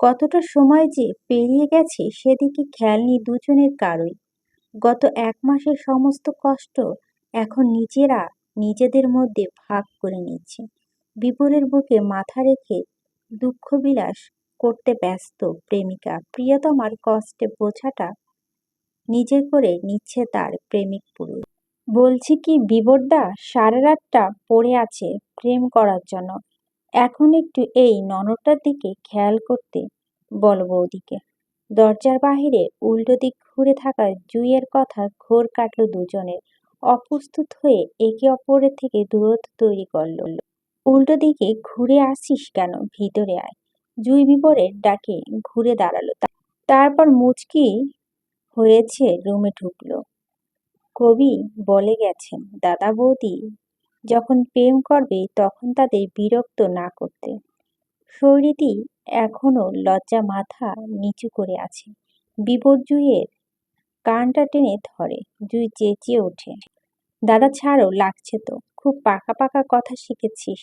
কতটা সময় যে পেরিয়ে গেছে সেদিকে খেয়াল নেই দুজনের কারোই। গত এক মাসের সমস্ত কষ্ট এখন নিজেরা নিজেদের মধ্যে ভাগ করে নিচ্ছে। বিপুলের বুকে মাথা রেখে দুঃখ বিলাস করতে ব্যস্ত প্রেমিকা। প্রিয়তমার কষ্টে বোঝাটা নিজের করে নিচ্ছে তার প্রেমিক পুরুষ। বলছি কি, বিবরদা সারা রাতটা পড়ে আছে প্রেম করার জন্য। এখন একটু এই ননরটার দিকে খেয়াল করতে বল বৌদিকে। দরজার বাহিরে উল্টো দিক ঘুরে থাকা জুইয়ের কথা ঘোর কাটল দুজনের। অপ্রস্তুত হয়ে একে অপরের থেকে দূরত্ব তৈরি করল। উল্টো দিকে ঘুরে আসিস কেন? ভিতরে আয়। জুই বিবরের ডাকে ঘুরে দাঁড়াল। তারপর মুচকি হয়েছে রুমে ঢুকলো। কবি বলে গেছেন, দাদা বৌদি যখন প্রেম করবে, তখন তাদের বিরক্ত না করতে। শরীরটি এখনও লজ্জা মাথা নিচু করে আছে। বিপর জুইয়ের কানটা টেনে ধরে। জুই চেঁচিয়ে ওঠে। দাদা ছাড়ো, লাগছে তো। খুব পাকা পাকা কথা শিখেছিস।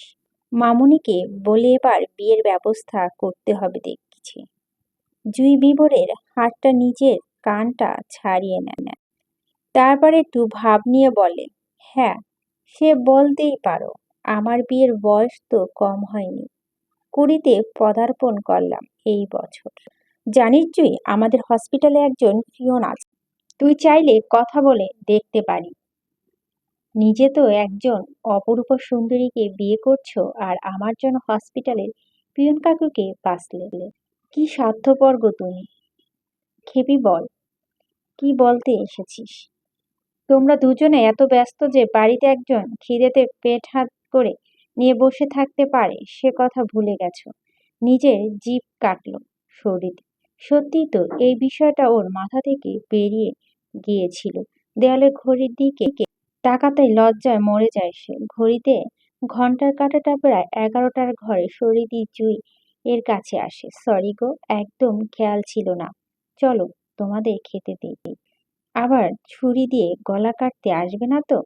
মামুনিকে বলে এবার বিয়ের ব্যবস্থা করতে হবে দেখছি। জুই বিবরের হাতটা নিজের কানটা ছাড়িয়ে নেয়। তারপরে একটু ভাব নিয়ে বলে হ্যাঁ সে বলতেই পারো, আমার বিয়ের বয়স তো কম হয়নি। কুড়িতে পদার্পণ করলাম এই বছর। জানিস জুই, আমাদের হসপিটালে একজন পিয়ন আছে। তুই চাইলে কথা বলে দেখতে পারি। নিজে তো একজন অপরূপ সুন্দরীকে বিয়ে করছ আর আমার জন্য হসপিটালের পিয়ন কাকুকে বাঁচলে। কি স্বার্থপর গো তুমি। খেপি বল, কি বলতে এসেছিস? তোমরা দুজনে এত ব্যস্ত যে বাড়িতে একজন খিদেতে পেট হাত করে নিয়ে বসে থাকতে পারে, সে কথা ভুলে গেছো। নিজের জিভ কাটল শরীর। সত্যি তো, এই বিষয়টা ওর মাথা থেকে বেরিয়ে গিয়েছিল। দেয়ালের ঘড়ির দিকে তাকাতে লজ্জায় মরে যায় সে। ঘড়িতে ঘণ্টার কাটাটা প্রায় এগারোটার ঘরে শরীরই জুই এর কাছে আসে। সরি গো, একদম খেয়াল ছিল না। চলো তোমাদের খেতে দিই। আবার ছুরি দিয়ে গলা কাটতে আসবে না তো?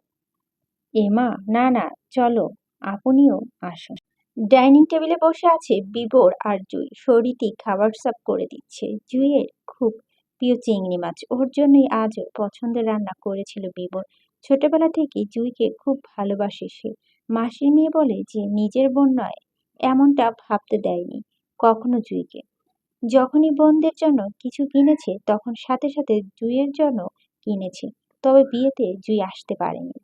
এমা, না না, চলো, আপনিও আসুন। ডাইনিং টেবিলে বসে আছে বিবর আর জুই। শরীরটি খাবার সার্ভ করে দিচ্ছে। জুইয়ের খুব প্রিয় চিংড়ি মাছ। ওর জন্যই আজ পছন্দের রান্না করেছিল বিবর ছোটবেলা থেকে জুইকে খুব ভালোবাসে সে। মাসির মেয়ে বলে যে, নিজের বোন নয়। এমনটা ভাবতে দেয়নি কখনো জুইকে। যখনই বোনদের জন্য কিছু কিনেছে, তখন সাথে সাথে জুইয়ের জন্য কিনেছে। তবে বিয়েতে জুই আসতে পারেনি।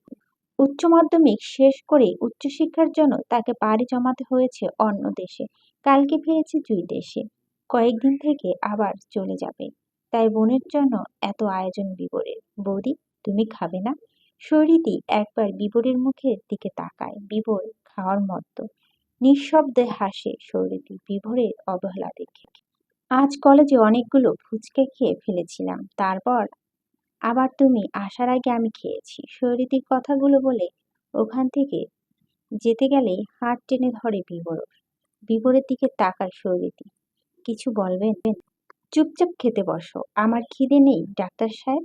উচ্চ মাধ্যমিক শেষ করে উচ্চশিক্ষার জন্য তাকে পাড়ি জমাতে হয়েছে অন্য দেশে। কালকে ফিরেছে জুই দেশে। কয়েকদিন থেকে আবার চলে যাবে। তাই বোনের জন্য এত আয়োজন বিবরের বৌদি, তুমি খাবে না? শরীরটি একবার বিবরের মুখের দিকে তাকায়। বিবর খাওয়ার মতো। নিঃশব্দে হাসে শরীরটি বিভোরের অবহেলা দেখে। আজ কলেজে অনেকগুলো ফুচকা খেয়ে ফেলেছিলাম। তারপর আবার তুমি আসার আগে আমি খেয়েছি। শরীরটির কথাগুলো বলে ওখান থেকে যেতে গেলেই হাত টেনে ধরে বিবর বিবরের দিকে তাকায় শরীরটি কিছু বলবেন? চুপচাপ খেতে বসো। আমার খিদে নেই, ডাক্তার সাহেব।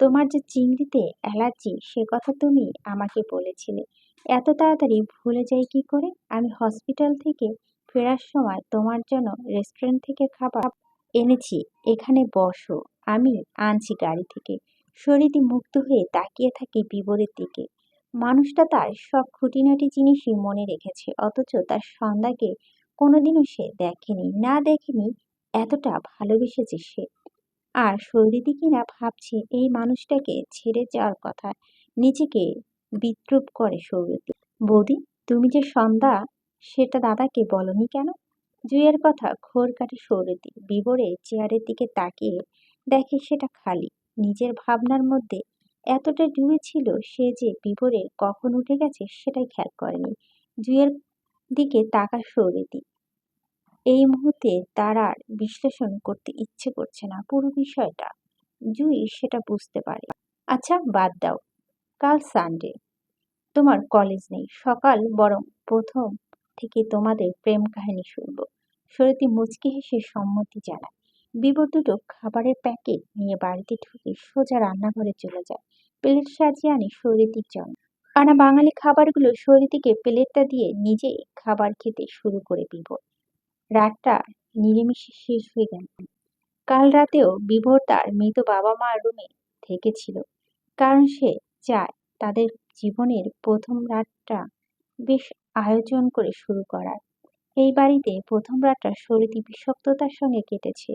তোমার যে চিংড়িতে অ্যালার্জি সে কথা তুমি আমাকে বলেছিলে। এত তাড়াতাড়ি ভুলে যাই কি করে? আমি হসপিটাল থেকে ফেরার সময় তোমার জন্য রেস্টুরেন্ট থেকে খাবার এনেছি, এখানে বসো। আমি আনছি গাড়ি থেকে। শরীরটি মুক্ত হয়ে তাকিয়ে থাকে বিবরের দিকে। মানুষটা তার সব খুঁটিনাটি জিনিসই মনে রেখেছে, অথচ তার সন্ধ্যাকে কোনোদিনও সে দেখেনি, না দেখেনি এতটা ভালোবেসেছে সে। আর শৈলীদি কিনা ভাবছে এই মানুষটাকে ছেড়ে যাওয়ার কথা, নিজেকে বিদ্রুপ করে সৌরতি বৌদি, তুমি যে সন্ধ্যা সেটা দাদাকে বলনি কেন? জুইয়ের কথা ঘোর কাটে সৌরতি বিবরে চেয়ারের দিকে তাকিয়ে দেখে সেটা খালি। নিজের ভাবনার মধ্যে এতটা ডুবে ছিল সে যে বিবরে কখন উঠে গেছে সেটাই খেয়াল করেনি। জুইয়ের দিকে তাকা সৌরতি এই মুহূর্তে তার আর বিশ্লেষণ করতে ইচ্ছে করছে না পুরো বিষয়টা। জুই সেটা বুঝতে পারে। আচ্ছা বাদ দাও। কাল সানডে। তোমার কলেজ নেই। সকাল বরং প্রথম থেকে তোমাদের প্রেম কাহিনী শুনব। সরতি মুচকি হেসে সম্মতি জানায়। বিবর দুটো খাবারের প্যাকেট নিয়ে বাড়িতে ঢুকে সোজা রান্নাঘরে চলে যায়। প্লেট সাজিয়ে আনি সৌরিতির জন্য। আনা বাঙালি খাবারগুলো সৌরিতিকে প্লেটটা দিয়ে নিজে খাবার খেতে শুরু করে বিবর রাতটা নিরেমিষে শেষ হয়ে গেল। কাল রাতেও বিভোর তার মৃত বাবা মার রুমে থেকেছিল। কারণ সে চায় তাদের জীবনের প্রথম রাতটা বেশ আয়োজন করে শুরু করার এই বাড়িতে প্রথম রাতটা সরিতি বিষাক্ততার সঙ্গে কেটেছে।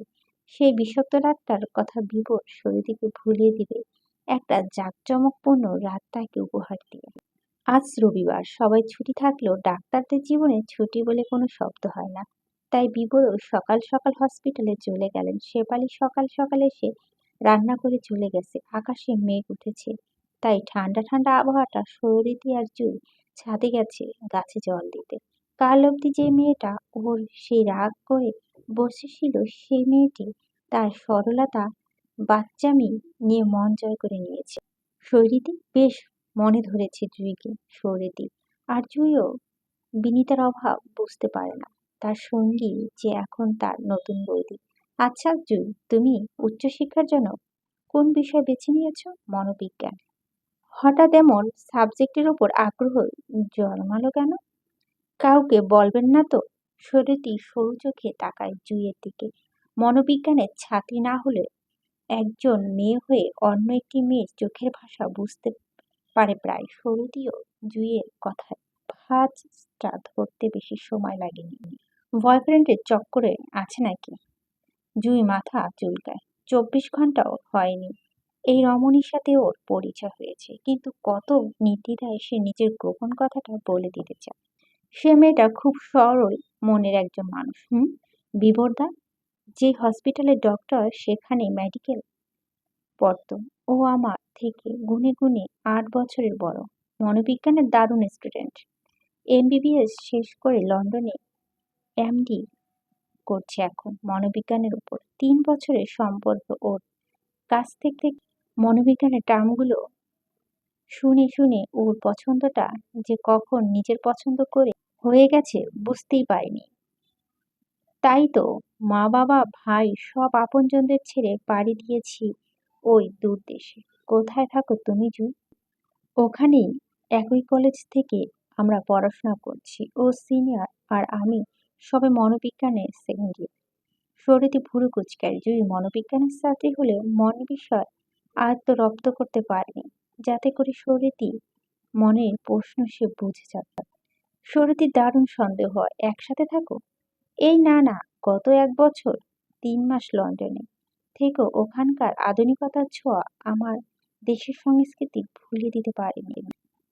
সেই বিষাক্ত রাতটার কথা বিভোর সরিতিকে ভুলিয়ে দিবে একটা জাঁকজমকপূর্ণ রাত তাকে উপহার দিয়ে। আজ রবিবার, সবাই ছুটি থাকলেও ডাক্তারদের জীবনে ছুটি বলে কোনো শব্দ হয় না। তাই বিবরও সকাল সকাল হসপিটালে চলে গেলেন। শেফালি সকাল সকাল এসে রান্না করে চলে গেছে। আকাশে মেঘ উঠেছে। তাই ঠান্ডা ঠান্ডা আবহাওয়াটা সৌরিতি আর জুই ছাদে গেছে গাছে জল দিতে। কাল অব্দি যে মেয়েটা ওর সেই রাগ করে বসেছিল সেই মেয়েটি তার সরলতা বাচ্চামি নিয়ে মন জয় করে নিয়েছে। সৌরিতি বেশ মনে ধরেছে জুইকে সৌরিতি আর জুইও বিনিতার অভাব বুঝতে পারে না। তার সঙ্গী যে এখন তার নতুন বৌদি। আচ্ছা জুই, তুমি উচ্চশিক্ষার জন্য কোন বিষয় বেছে নিয়েছ? মনোবিজ্ঞান। হঠাৎ এমন সাবজেক্টের ওপর আগ্রহ জন্মালো কেন? কাউকে বলবেন না তো? শরীরটি সরু চোখে তাকায় জুইয়ের দিকে। মনোবিজ্ঞানের ছাত্রী না হলে একজন মেয়ে হয়ে অন্য একটি মেয়ের চোখের ভাষা বুঝতে পারে প্রায়। সরুটিও জুইয়ের কথায় ভাঁজটা ধরতে বেশি সময় লাগেনি। বয়ফ্রেন্ডের চক্করে আছে নাকি? জুই মাথা চুলকায়। চব্বিশ ঘন্টাও হয়নি। এই রমণীর সাথে ওর পরিচয় হয়েছে। কিন্তু কত নির্দ্বিধায় সে নিজের গোপন কথাটা বলে দিতে চায়। সে মেয়েটা খুব সরল মনের একজন মানুষ, হুম? বিবরদা, যে হসপিটালের ডক্টর, সেখানে মেডিকেল পড়ত। ও আমার থেকে গুনে গুনে আট বছরের বড়। মনোবিজ্ঞানের দারুণ স্টুডেন্ট এমবিবিএস শেষ করে লন্ডনে এমডি করছে এখন মনোবিজ্ঞানের উপর। তিন বছরের সম্পর্ক ওর কাছ থেকে মনোবিজ্ঞানের টার্মগুলো শুনে শুনে ওর পছন্দটা যে কখন নিজের পছন্দ করে হয়ে গেছে বুঝতেই পারিনি। তাই তো মা, বাবা, ভাই সব আপনজনদের ছেড়ে পাড়ি দিয়েছি ওই দূর দেশে কোথায় থাকো তুমি, জুই? ওখানেই একই কলেজ থেকে আমরা পড়াশোনা করছি। ও সিনিয়র আর আমি সবে মনোবিজ্ঞানের সেকেন্ড ইয়ার। শরীরে ভুরু কুচকায়। জুই মনোবিজ্ঞানের ছাত্রী হলে মন বিষয় আয়ত্ত রপ্ত করতে পারেনি। যাতে করে শরীরটি মনের প্রশ্ন সে বুঝে যাবে। শরীরটি দারুণ সন্দেহ হয় একসাথে থাকো? এই না না, গত এক বছর তিন মাস লন্ডনে। থেকেও ওখানকার আধুনিকতার ছোঁয়া আমার দেশের সংস্কৃতি ভুলিয়ে দিতে পারেনি।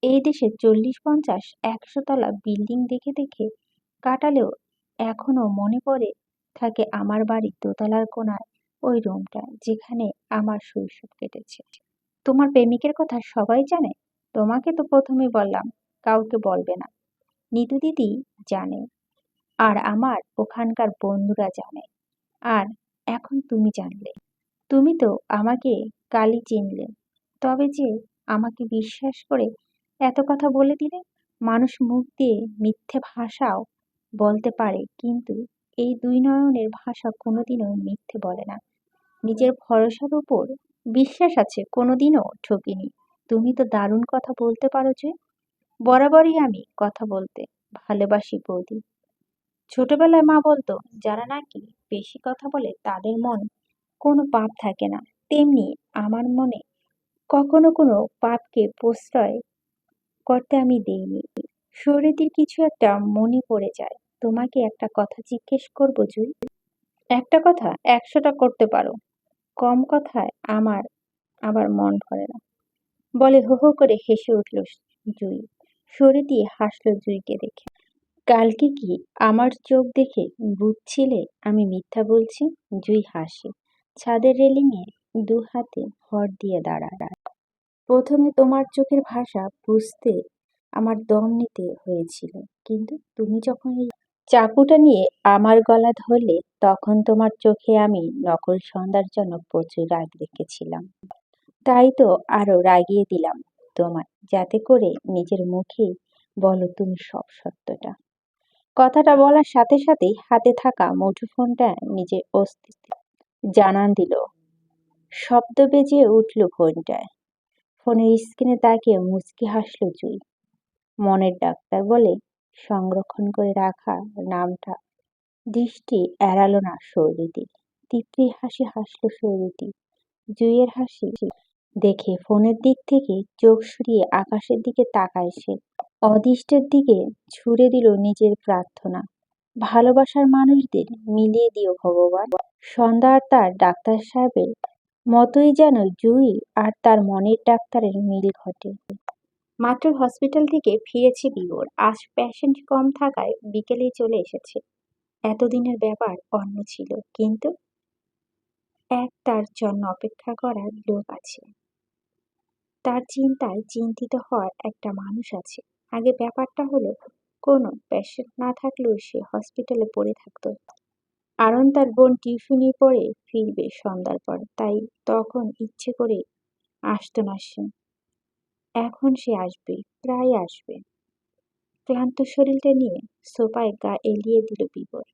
এই দেশে চল্লিশ পঞ্চাশ একশো তলা বিল্ডিং দেখে দেখে কাটালেও এখনও মনে পড়ে থাকে আমার বাড়ির দোতলার কোনায় ওই রুমটা যেখানে আমার শৈশব কেটেছে। তোমার প্রেমিকের কথা সবাই জানে? তোমাকে তো প্রথমে বললাম, কাউকে বলবে না। নিতু দিদি জানে আর আমার ওখানকার বন্ধুরা জানে। আর এখন তুমি জানলে। তুমি তো আমাকে কালি চিনলে। তবে যে আমাকে বিশ্বাস করে এত কথা বলে দিলে, মানুষ মুখ দিয়ে মিথ্যে ভাষাও বলতে পারে, কিন্তু এই দুই নয়নের ভাষা কোনোদিনও মিথ্যে বলে না। নিজের ভরসার উপর বিশ্বাস আছে, কোনোদিনও ঠকিনি। তুমি তো দারুণ কথা বলতে পারো যে। বরাবরই আমি কথা বলতে ভালোবাসি বৌদি। ছোটবেলায় মা বলতো, যারা নাকি বেশি কথা বলে তাদের মন কোনো পাপ থাকে না। তেমনি আমার মনে কখনো কোনো পাপকে প্রশ্রয় করতে আমি দেইনি। শরীরের কিছু একটা মনে পড়ে যায়। তোমাকে একটা কথা জিজ্ঞেস করব জুই। একটা কথা একশোটা করতে পারো। কম কথায় আমার আবার মন ভরে না। বলে হো হো করে হেসে উঠল জুই। সরে দিয়ে হাসলো জুইকে দেখে। কালকে কি আমার চোখ দেখে বুঝছিলে আমি মিথ্যা বলছি? জুই হাসে। ছাদের রেলিংয়ে দু হাতে ভর দিয়ে দাঁড়ায়। প্রথমে তোমার চোখের ভাষা বুঝতে আমার দম নিতে হয়েছিল। কিন্তু তুমি যখন এই চাকুটা নিয়ে আমার গলা ধরলে তখন তোমার চোখে আমি নকল সন্ধ্যার জন্য প্রচুর রাগ রেখেছিলাম। তাই তো আরও রাগিয়ে দিলাম তোমায়, যাতে করে নিজের মুখেই বলো তুমি সব সত্যটা। কথাটা বলার সাথে সাথেই হাতে থাকা মুঠোফোনটা নিজের অস্তিত্ব জানান দিল। শব্দ বেজে উঠল ফোনটায়। ফোনের স্ক্রিনে তাকিয়ে মুচকি হাসল জুই। মনের ডাক্তার বলে সংরক্ষণ করে রাখা নামটা। দৃষ্টি এড়ালো না সৌরদীর তৃপ্তির হাসি হাসল সৌরদী জুইয়ের হাসি দেখে ফোনের দিক থেকে চোখ সরিয়ে আকাশের দিকে তাকায় সে। অদৃষ্টের দিকে ছুড়ে দিল নিজের প্রার্থনা। ভালোবাসার মানুষদের মিলিয়ে দিও ভগবান। সন্ধ্যা আর তার ডাক্তার সাহেবের মতোই যেন জুই আর তার মনের ডাক্তারের মিল ঘটে। মাত্র হসপিটাল থেকে ফিরেছে বিবর আজ পেশেন্ট কম থাকায় বিকেলেই চলে এসেছে। এতদিনের ব্যাপার অন্য ছিল, কিন্তু এক তার জন্য অপেক্ষা করার লোক আছে। তার চিন্তায় চিন্তিত হওয়ার একটা মানুষ আছে। আগে ব্যাপারটা হলো, কোনো পেশেন্ট না থাকলেও সে হসপিটালে পড়ে থাকতো। আরন তার বোন টিউশনি পড়ে ফিরবে সন্ধ্যার পর, তাই তখন ইচ্ছে করে আসতো না সে। এখন সে আসবে, প্রায় আসবে। ক্লান্ত শরীরটা নিয়ে সোফায় গা এলিয়ে দিল বিবর।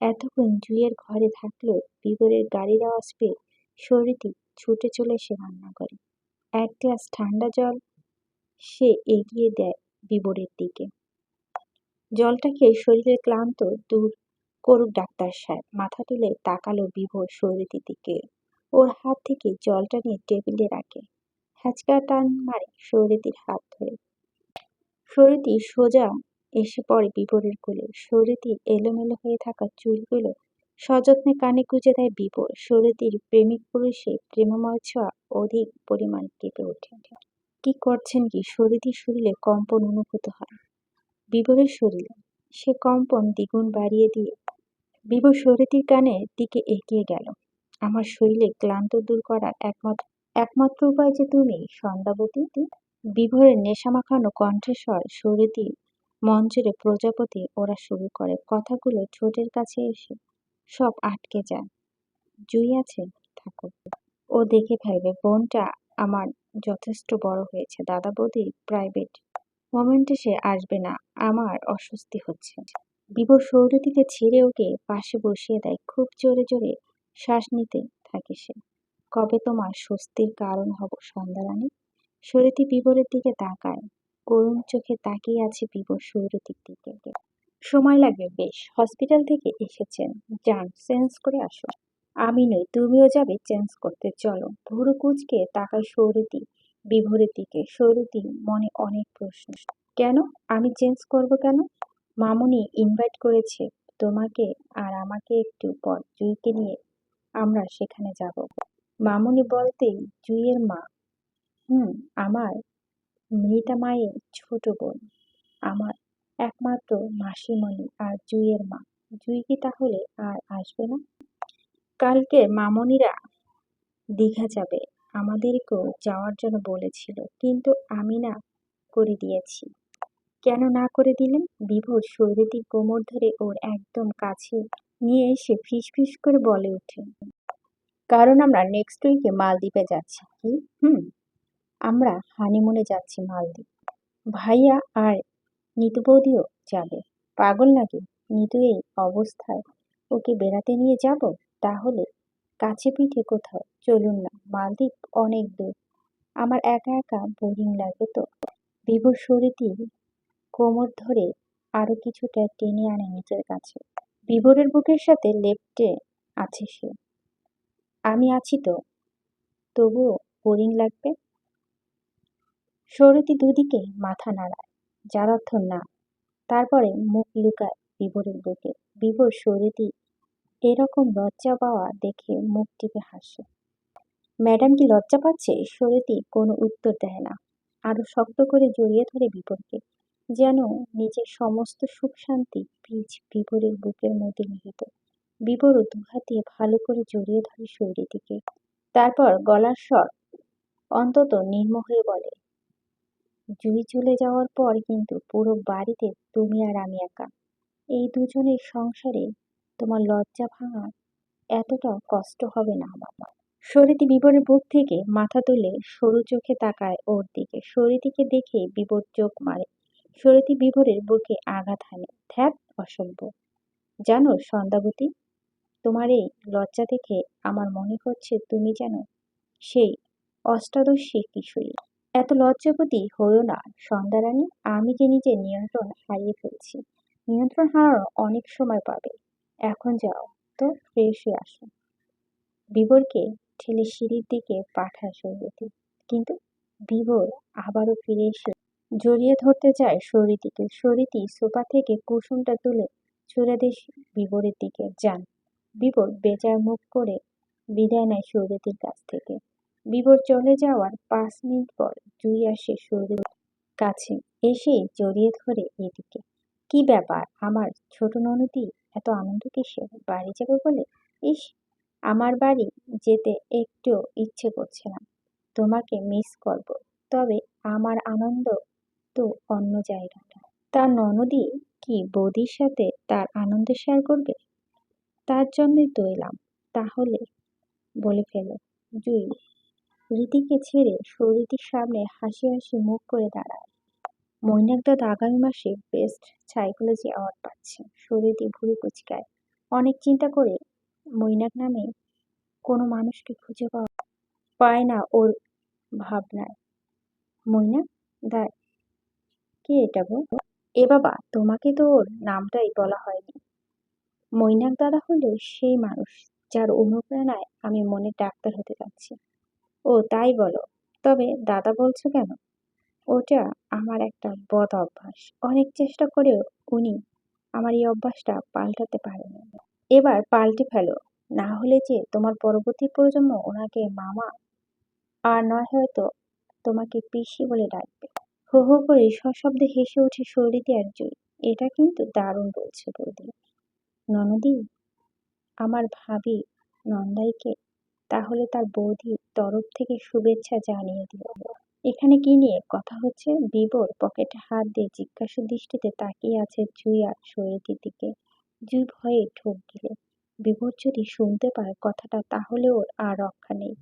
এতক্ষণ জুইয়ের ঘরে থাকলেও বিবরের গাড়ির আওয়াজ পেয়ে শরীরটি ছুটে চলে সে রান্না করে এক গ্লাস ঠান্ডা জল সে এগিয়ে দেয় বিবরের দিকে। জলটা খেয়ে শরীরের ক্লান্ত দূর করুক ডাক্তার সাহেব। মাথা তুলে তাকালো বিভোর শরীরের দিকে। ওর হাত থেকে জলটা নিয়ে টেবিলে রাখে। হ্যাচকা টান মারে শরীরের হাত ধরে। শরীরটি সোজা এসে পড়ে বিবরের কোলে। শরীরটির এলোমেলো হয়ে থাকা চুলগুলো সযত্নে কানে গুঁজে দেয় বিবর শরীরটির প্রেমিক পুরুষে প্রেমময় ছোঁয়া অধিক পরিমাণ কেঁপে ওঠে। কি করছেন কি? শরীরটির শরীরে কম্পন অনুভূত হয়। বিবরের শরীরে সে কম্পন দ্বিগুণ বাড়িয়ে দিয়ে বিবর শরীরটির কানের দিকে এগিয়ে গেল। আমার শরীরে ক্লান্ত দূর করার একমাত্র একমাত্র উপায় যে তুমি, সন্ধ্যাবতী বিভোরের নেশামাখানো কণ্ঠস্বর শরীরটি মঞ্চের প্রজাপতি ওরা শুরু করে। কথাগুলো ঠোঁটের কাছে এসে সব আটকে যায়। জুই আছে, থাকো। ও দেখে ফেলবে, বোনটা আমার যথেষ্ট বড় হয়েছে। দাদা বৌদি প্রাইভেট মোমেন্টে সে আসবে না, আমার অস্বস্তি হচ্ছে। বিভোর সৌরটিকে ছেড়ে ওকে পাশে বসিয়ে দেয়, খুব জোরে জোরে শ্বাস নিতে থাকে সে। কবে তোমার স্বস্তির কারণ হব সন্ধ্যারানী? সৌরতি বিবরের দিকে তাকায়। করুণ চোখে তাকিয়ে আছে বিবর সৌরতির দিকে। সময় লাগবে বেশ। হসপিটাল থেকে এসেছেন। যান, চেঞ্জ করে আসো আমি নই, তুমিও যাবে, চেঞ্জ করতে চলো। ভুরু কুচকে তাকায় সৌরতি বিভোরের দিকে। সৌরতি মনে অনেক প্রশ্ন। কেন? আমি চেঞ্জ করব কেন? মামুনি ইনভাইট করেছে তোমাকে আর আমাকে একটু পর জুইকে নিয়ে আমরা সেখানে যাব। মামুনি বলতেই জুইয়ের মা। হুম, আমার মৃতা মায়ের ছোট বোন। আমার একমাত্র মাসিমণি আর জুইয়ের মা। জুই কি তাহলে আর আসবে না? কালকে মামনিরা দীঘা যাবে। আমাদেরকেও যাওয়ার জন্য বলেছিল, কিন্তু আমি না করে দিয়েছি। কেন না করে দিলেন বিভোর শরীরটির কোমর ধরে ওর একদম কাছে নিয়ে এসে ফিস ফিস করে বলে ওঠে। কারণ আমরা নেক্সট উইকে মালদ্বীপে যাচ্ছি। কি? হুম, আমরা হানিমুনে যাচ্ছি মালদ্বীপ। ভাইয়া আর নিতু বৌদিও যাবে। পাগল নাকি? নিতু এই অবস্থায় ওকে বেড়াতে নিয়ে যাব? তাহলে কাছে পিঠে কোথাও? চলুন না, মালদ্বীপ অনেক দূর। আমার একা একা বোরিং লাগে তো। বিভোর শরীরটি কোমর ধরে আরও কিছুটা টেনে আনে নিজের কাছে। বিভোরের বুকের সাথে লেপটে আছে সে। আমি আছি তো। তবুও বোরিং লাগবে? সৌরতি দুদিকে মাথা নাড়ায়, যার অর্থ না। তারপরে মুখ লুকায় বিভোরের বুকে। বিভোর সৌরতি এরকম লজ্জা পাওয়া দেখে মুখ টিপে হাসে। ম্যাডাম কি লজ্জা পাচ্ছে? সৌরতি কোনো উত্তর দেয় না। আরও শক্ত করে জড়িয়ে ধরে বিপরকে, যেন নিজের সমস্ত সুখ শান্তি বীজ বিভোরের বুকের মধ্যে নিহিত। বিবরও দুহাত দিয়ে ভালো করে জড়িয়ে ধরে শরীরটিকে। তারপর গলার স্বর অন্তত নির্ম হয়ে বলে, জুই চলে যাওয়ার পর কিন্তু পুরো বাড়িতে তুমি আর আমি একা। এই দুজনের সংসারে তোমার লজ্জা ভাঙা এতটা কষ্ট হবে না আমার সরিতি বিবরের বুক থেকে মাথা তুলে সরু চোখে তাকায় ওর দিকে। সরিতিকে দেখে বিবর চোখ মারে। সরিতি বিবরের বুকে আঘাত হানে। ধ্যাত অসভ্য জানো সন্ধ্যাবতী তোমার এই লজ্জা দেখে আমার মনে হচ্ছে তুমি যেন সেই অষ্টাদশী কিশোরী। এত লজ্জাপতি হইও না সন্ধ্যারানী আমি যে নিজের নিয়ন্ত্রণ হারিয়ে ফেলছি। নিয়ন্ত্রণ হারানো অনেক সময় পাবে। এখন যাও, তো ফ্রেশ হয়ে আসো। বিবরকে ঠেলে সিঁড়ির দিকে পাঠায় সৌরতী কিন্তু বিবর আবারও ফিরে এসে জড়িয়ে ধরতে চায় সরিতিকে সরিতি সোফা থেকে কুসুমটা তুলে ছুড়ে দিয়ে বিবরের দিকে যান। বিবর বেজার মুখ করে বিদায় নেয় সৌরতির কাছ থেকে। বিবর চলে যাওয়ার পাঁচ মিনিট পর জুই আসে সৌরতির কাছে, এসে জড়িয়ে ধরে এদিকে। কি ব্যাপার? আমার ছোট ননদি এত আনন্দ কিসের? বাড়ি যাবে বলে? ইস, আমার বাড়ি যেতে একটু ইচ্ছে করছে না। তোমাকে মিস করব। তবে আমার আনন্দ তো অন্য জায়গাটা। তার ননদি কি বৌদির সাথে তার আনন্দ শেয়ার করবে? তার জন্যই তো এলাম, তাহলে? বলে ফেল। জুই রীতিকে ছেড়ে সৌরীতির সামনে হাসি হাসি মুখ করে দাঁড়ায়। মৈনাক দাদা আগামী মাসে বেস্ট সাইকোলজি অ্যাওয়ার্ড পাচ্ছে, সৌরীতি ভুরু কুচকায়। অনেক চিন্তা করে মৈনাক নামে কোনো মানুষকে খুঁজে পাওয়া পায় না ওর ভাবনায়। মৈনাক দা কে এটা গো? এ বাবা, তোমাকে তো ওর নামটাই বলা হয়নি। মৈনাক দাদা হলো সেই মানুষ যার অনুপ্রেরণায় আমি মনে ডাক্তার হতে যাচ্ছি। ও তাই বলো, তবে দাদা বলছো কেন? ওটা আমার একটা বদ অভ্যাস। অনেক চেষ্টা করেও উনি আমার এই অভ্যাসটা পাল্টাতে পারেনি এবার পাল্টে ফেলো, না হলে যে তোমার পরবর্তী প্রজন্ম ওনাকে মামা আর নয় হয়তো তোমাকে পিসি বলে ডাকবে। হো হো করে সশব্দে হেসে ওঠে আর জুই এটা কিন্তু দারুণ বলছে, বৌদি। ননদি, আমার ভাবি নন্দাইকে, তাহলে তার বৌদির তরফ থেকে শুভেচ্ছা জানিয়ে দিও। এখানে কি নিয়ে কথা হচ্ছে? বিবর পকেটে হাত দিয়ে জিজ্ঞাসা দৃষ্টিতে তাকিয়ে আছে জুই আর সৌরিতির দিকে। জুই ভয়ে ঠোক গিলে বিভোর যদি শুনতে পায় কথাটা তাহলে ওর আর রক্ষা নেই।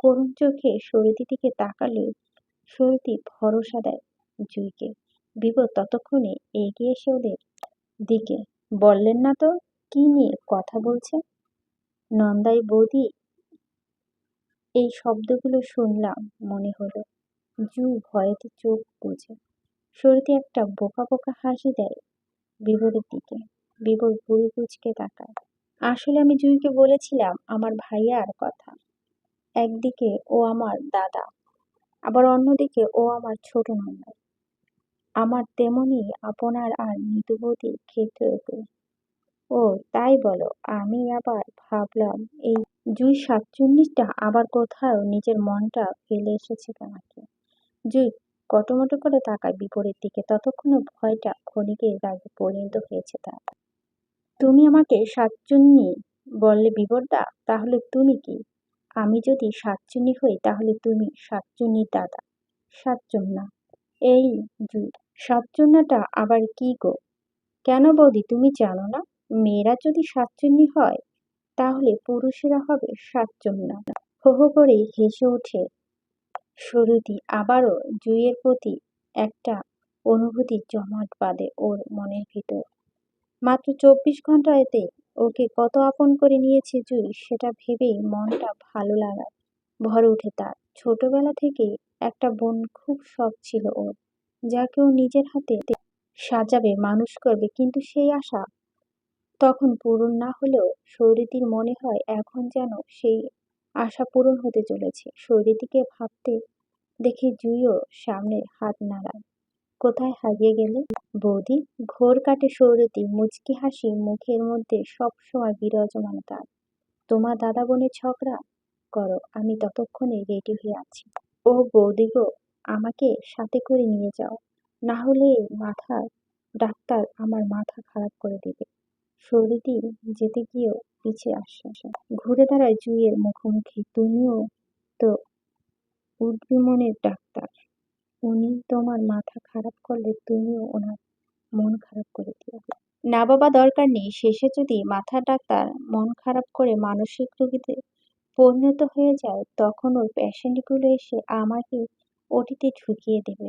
করুণ চোখে সরিতি দিকে তাকালে সরিতি ভরসা দেয় জুইকে। বিভোর ততক্ষণে এগিয়ে এসে ওদের দিকে বললেন না তো, কি নিয়ে কথা বলছে নন্দাই বৌদি, এই শব্দগুলো শুনলাম, মনে হলো। জু ভয়েতে চোখ বুঝে সরিতি একটা বোকা বোকা হাসি দেয় বিবরের দিকে। বিবর ভুড়ি কুচকে তাকায়। আসলে আমি জুইকে বলেছিলাম আমার ভাইয়ার কথা। একদিকে ও আমার দাদা, আবার অন্যদিকে ও আমার ছোট নন্দাই। আমার তেমনি আপনার আর মৃদুবতীর ক্ষেত্রেও ও, তাই বলো, আমি আবার ভাবলাম এই জুই সাতচল্লিশটা আবার কোথাও নিজের মনটা ফেলে এসেছে নাকি জুই, কটমটো করে তাকায় বিপরীত দিকে, ততক্ষণে ভয়টা ক্ষণিকের রাগে পরিণত হয়েছে তার। তুমি আমাকে সাতচুন্নি বললে বিবরদা তাহলে তুমি কি? আমি যদি সাতচুন্নি হই, তাহলে তুমি সাতচুন্নির দাদা। সাতচন্না। এই জুই। সাতচন্নাটা আবার কি গো? কেন বৌদি, তুমি জানো না? মেয়েরা যদি সাতচুন্নি হয়, তাহলে পুরুষেরা হবে সাতচন্না হো হো করে হেসে ওঠে। সরুদি আবারও জুইয়ের প্রতি একটা অনুভূতি জমাট বাঁধে ওর মনের ভিতর। মাত্র চব্বিশ ঘণ্টা এতে ওকে কত আপন করে নিয়েছে জুই, সেটা ভেবেই মনটা ভালো লাগায়। ভরে ওঠে তার। ছোটবেলা থেকে একটা বোন খুব শখ ছিল ওর। যাকে ও নিজের হাতে সাজাবে, মানুষ করবে। কিন্তু সেই আশা তখন পূরণ না হলেও সৌরিতির মনে হয় এখন যেন সেই আশা পূরণ হতে চলেছে। সৌরিতিকে ভাবতে দেখে জুইও সামনে হাত নাড়ায়। কোথায় হারিয়ে গেলে? বৌদি, ঘোর কাটে সৌরতি মুচকি হাসি মুখের মধ্যে সব সময় বিরাজমান তার তোমার দাদা বোনের ঝগড়া করো, আমি ততক্ষণে রেডি হয়ে আছি। ও বৌদি গো আমাকে সাথে করে নিয়ে যাও। না হলে মাথা, ডাক্তার আমার মাথা খারাপ করে দেবে। সৌরিতি যেতে গিয়েও পিছিয়ে আসে। ঘুরে দাঁড়ায় জুইয়ের মুখোমুখি। তুমিও তো উঠবি মনের ডাক্তার। উনি তোমার মাথা খারাপ করলে তুমিও ওনার মন খারাপ করে দিও না বাবা, দরকার নেই। শেষে যদি মাথা ডাক্তার মন খারাপ করে মানসিক রোগীতে পরিণত হয়ে যায়, তখন ওর প্যাশেন্টগুলো এসে আমাকে ওটিতে ঢুকিয়ে দেবে।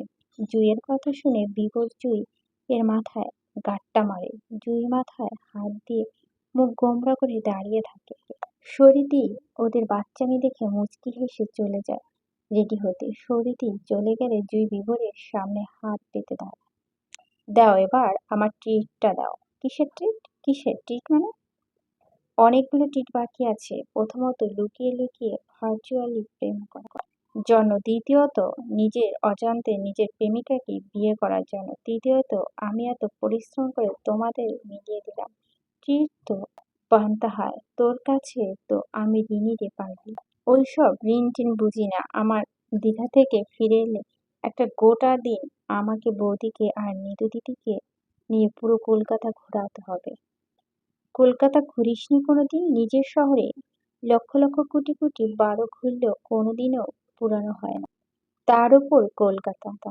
জুইয়ের কথা শুনে বিপদ জুই এর মাথায় গাট্টা মারে। জুই মাথায় হাত দিয়ে মুখ গোমরা করে দাঁড়িয়ে থাকে। শরীরটি ওদের বাচ্চামি দেখে মুচকি হেসে চলে যায়। রেডি হতে সরিতি চলে গেলে জুই বিবরের সামনে হাত পেতে দাঁড়ায়। দাও এবার আমার ট্রিটটা দাও। কিসের ট্রিট? কিসের ট্রিট মানে? অনেকগুলো ট্রিট বাকি আছে। প্রথমত লুকিয়ে লুকিয়ে ভার্চুয়ালি প্রেম করা। জন্য দ্বিতীয়ত নিজের অজান্তে নিজের প্রেমিকাকে বিয়ে করার জন্য। তৃতীয়ত, আমি এত পরিশ্রম করে তোমাদের মিলিয়ে দিলাম। তৃতীয়ত হয়, তোর কাছে তো আমি ঋণী রে পাগলি ওইসব ঋণ টিন বুঝি না। আমার দীঘা থেকে ফিরে এলে একটা গোটা দিন আমাকে বৌদিকে আর নিতু দিদিকে নিয়ে পুরো কলকাতা ঘোরাতে হবে। কলকাতা ঘুরিসনি কোনোদিন? নিজের শহরে লক্ষ লক্ষ কোটি কোটি বারো ঘুরলেও কোনোদিনও পুরানো হয় না। তার উপর কলকাতা।